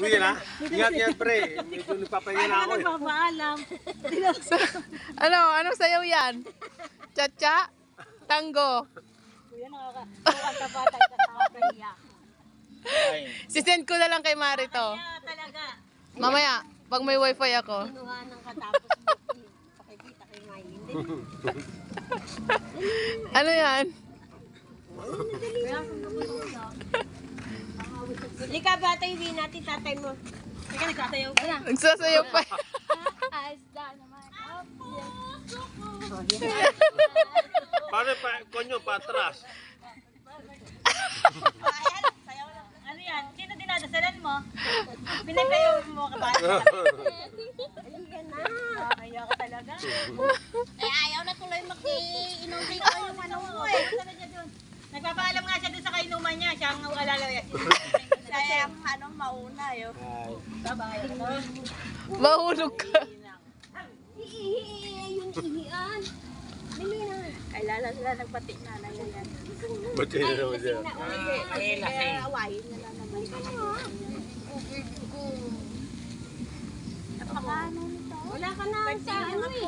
Uwi na. Ingat yan, pre. Medyo nagpapahinga na ako eh. Papaalam. Ano? Anong sayaw yan? Cha-cha? Tango? Kuya, nakakanta pa tayo sa nakakahiya. Sisend ko na lang kay Mari to. Kaya talaga. Mamaya, pag may wifi ako. Kinuha ng katapos pakikita kay May. Hindi. Ano yan? Lika bata yung natin tatay mo. Teka, nagsasayaw ka na. Nagsasayaw pa. Asda naman. Paano pa, konyo, patras? Ayan, sayaw na. Ano yan? Sino dinadasalan mo? Pinagkayo mo ka ba? Na. Kaya ka talaga. Eh, ayaw na tuloy mag-inom dito yung ano mo eh. Nagpapaalam nga siya dun sa kainuman niya. Siya ang ang ano, mauna yun. Babay. Mahulog ka. Yung ihian. Kailan sila nagpati na na yan. Ba't kayo na naman siya? Ay, lasing. Awayin na lang naman. Wala ka na sa ano eh.